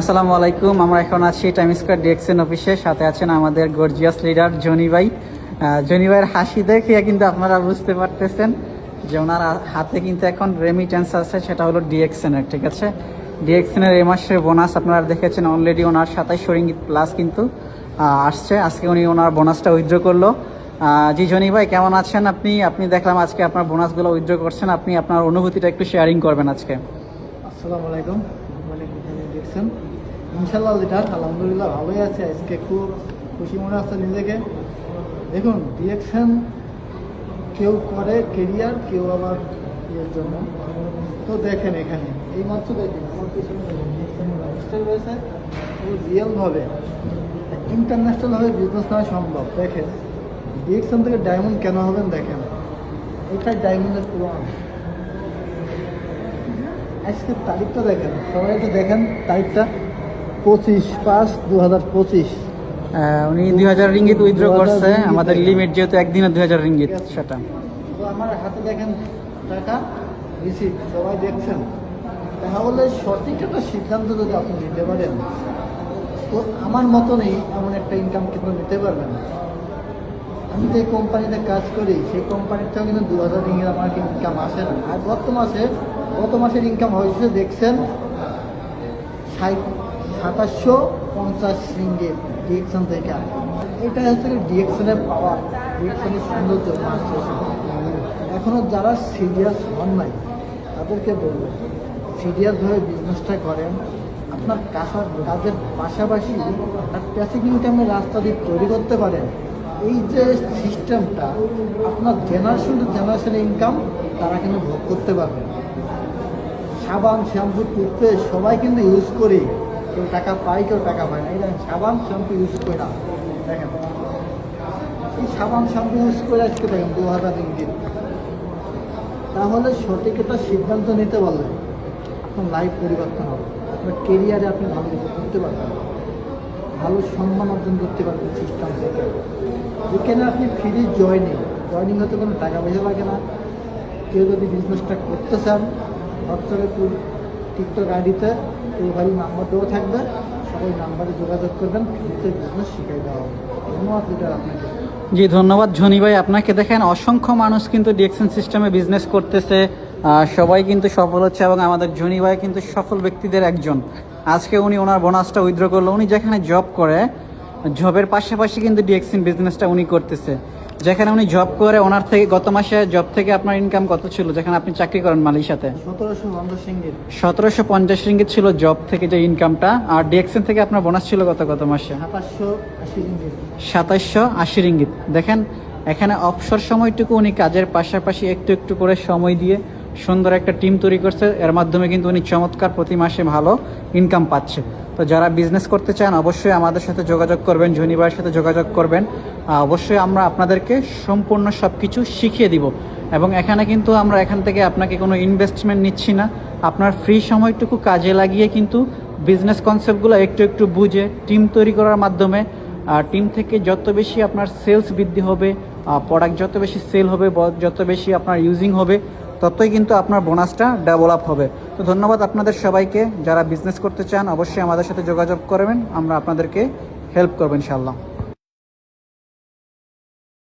আসসালামু আলাইকুম, আমরা এখন আছি টাইম স্কোয়ার ডিএক্সএন অফিসে সাথে আছেন আমাদের গর্জিয়াস লিডার জনি ভাই। জনি ভাইয়ের হাসি দেখে কিন্তু আপনারা বুঝতে পারতেছেন যে ওনার হাতে কিন্তু এখন রেমিটেন্স আছে, সেটা হলো ডিএক্সএন এর, ঠিক আছে? ডিএক্সএন এ মাসের বোনাস আপনারা দেখেছেন অলরেডি ওনার সাতাইশশো রিঙ্গিত প্লাস কিন্তু আসছে। আজকে উনি ওনার বোনাসটা উইথড্র করল। জি জনি ভাই, কেমন আছেন আপনি? আপনি দেখলাম আজকে আপনার বোনাসগুলো উইথড্র করছেন। আপনি আপনার অনুভূতিটা একটু শেয়ারিং করবেন আজকে। আসসালামু আলাইকুম। মানে দেখছেন। ইনশাল্লাহ লিডার, আলহামদুলিল্লাহ ভালোই আছে। আজকে খুব খুশি মনে হচ্ছে নিজেকে। দেখুন ডিএকশন কেউ করে কেরিয়ার কেউ আবার ইয়ের জন্য। তো দেখেন এখানে এই মাত্র দেখেন, আমার পিছনে রয়েছে ও রিয়েলভাবে ইন্টারন্যাশনালভাবে বিজনেস নেওয়া সম্ভব। দেখেন ডিএকশন থেকে ডায়মন্ড কেন হবেন দেখেন। এটা ডায়মন্ডের প্রমাণ আজকের তারিখটা দেখেন সবাই তো দেখেন তারিখটা। পঁচিশ পাঁচ দু হাজার পঁচিশ উনি দুই হাজার রিঙ্গিত উইথড্র করছে আমাদের লিমিট যেহেতু একদিনে দুই হাজার রিঙ্গিত সেটা। তো আমার হাতে দেখেন টাকা রিসিভ সবাই দেখছেন। তাহলে সঠিক একটা সিদ্ধান্ত যদি আপনি নিতে পারেন তো আমার মতনই এমন একটা ইনকাম কিন্তু নিতে পারবেন। আমি যে কোম্পানিতে কাজ করি সেই কোম্পানিটাও কিন্তু দু হাজার রিঙ্গিত আমার ইনকাম আসে না। আর গত মাসে গত মাসের ইনকাম হয়েছে, দেখছেন? সাতাশশো পঞ্চাশ রিঙ্গিত ডিএকশন থেকে এটা হচ্ছে ডিএকশনের পাওয়ার ডিএকশনের সৌন্দর্য এখনও যারা সিরিয়াস হন নাই, তাদেরকে বলব সিরিয়াসভাবে বিজনেসটা করেন। আপনার কাজের কাজের পাশাপাশি আপনার প্যাসিভ ইনকামের রাস্তা দিয়ে তৈরি করতে পারেন। এই যে সিস্টেমটা আপনার জেনারেশন টু জেনারেশন ইনকাম তারা কিন্তু ভোগ করতে পারবে। সাবান, শ্যাম্পু টুথপেস্ট সবাই কিন্তু ইউজ করি। কেউ টাকা পায়, কেউ টাকা পায় না। এই দেখেন, সাবান, শ্যাম্পু ইউজ করি না। দেখেন, এই সাবান, শ্যাম্পু ইউজ করে আজকে দেখেন দু হাজার ইঙ্গিত তাহলে সঠিক একটা সিদ্ধান্ত নিতে পারলে আপনার লাইফ পরিবর্তন হবে। আপনার কেরিয়ারে আপনি ভালো কিছু করতে পারবেন। ভালো সম্মান অর্জন করতে পারবেন সিস্টেম থেকে। যেখানে আপনি ফ্রি জয়নিং জয়নিং হতে কোনো টাকা পয়সা লাগে না। কেউ যদি বিজনেসটা করতে চান হোয়াটসঅ্যাপে টিকটক আইডিতে এই বাড়ির নাম্বার দেওয়া থাকবে। সবাই নাম্বারে যোগাযোগ করবেন, ফ্রিতে বিজনেস শিখাই দেওয়া হবে। ধন্যবাদ, লিডার আপনাকে। জি, ধন্যবাদ ধনী ভাই। আপনাকে দেখেন, অসংখ্য মানুষ কিন্তু ডিএকশন সিস্টেমে বিজনেস করতেছে। সবাই কিন্তু সফল হচ্ছে এবং আমাদের জনি ভাই কিন্তু সফল ব্যক্তিদের একজন। আজকে উনি ওনার বোনাসটা উইথড্র করল। উনি যেখানে জব করে জবের পাশাপাশি কিন্তু ডিএক্সিন বিজনেসটা উনি করতেছে। যেখানে উনি জব করে ওনার থেকে গত মাসে জব থেকে আপনার ইনকাম কত ছিল? যেখানে আপনি চাকরি করেন মালয়েশিয়াতে সতেরোশো পঞ্চাশ সতেরোশো পঞ্চাশ রিঙ্গিত ছিল জব থেকে যে ইনকামটা আর ডিএক্সএন থেকে আপনার বোনাস ছিল গত গত মাসে? সাতাশশো আশি রিঙ্গিত। দেখেন এখানে অবসর সময়টুকু উনি কাজের পাশাপাশি একটু একটু করে সময় দিয়ে সুন্দর একটা টিম তৈরি করছে। এর মাধ্যমে কিন্তু উনি চমৎকার প্রতি মাসে ভালো ইনকাম পাচ্ছে। তো যারা বিজনেস করতে চান, অবশ্যই আমাদের সাথে যোগাযোগ করবেন, জনি ভাইয়ের সাথে যোগাযোগ করবেন। অবশ্যই আমরা আপনাদেরকে সম্পূর্ণ সব কিছু শিখিয়ে দিব। এবং এখানে কিন্তু আমরা এখান থেকে আপনাকে কোনো ইনভেস্টমেন্ট নিচ্ছি না। আপনার ফ্রি সময়টুকু কাজে লাগিয়ে কিন্তু বিজনেস কনসেপ্টগুলো একটু একটু বুঝে টিম তৈরি করার মাধ্যমে টিম থেকে যত বেশি আপনার সেলস বৃদ্ধি হবে প্রোডাক্ট যত বেশি সেল হবে যত বেশি আপনার ইউজিং হবে ততই কিন্তু আপনার বোনাসটা ডেভেলপ হবে। তো ধন্যবাদ আপনাদের সবাইকে। যারা বিজনেস করতে চান, অবশ্যই আমাদের সাথে যোগাযোগ করবেন। আমরা আপনাদেরকে হেল্প করব ইনশাল্লাহ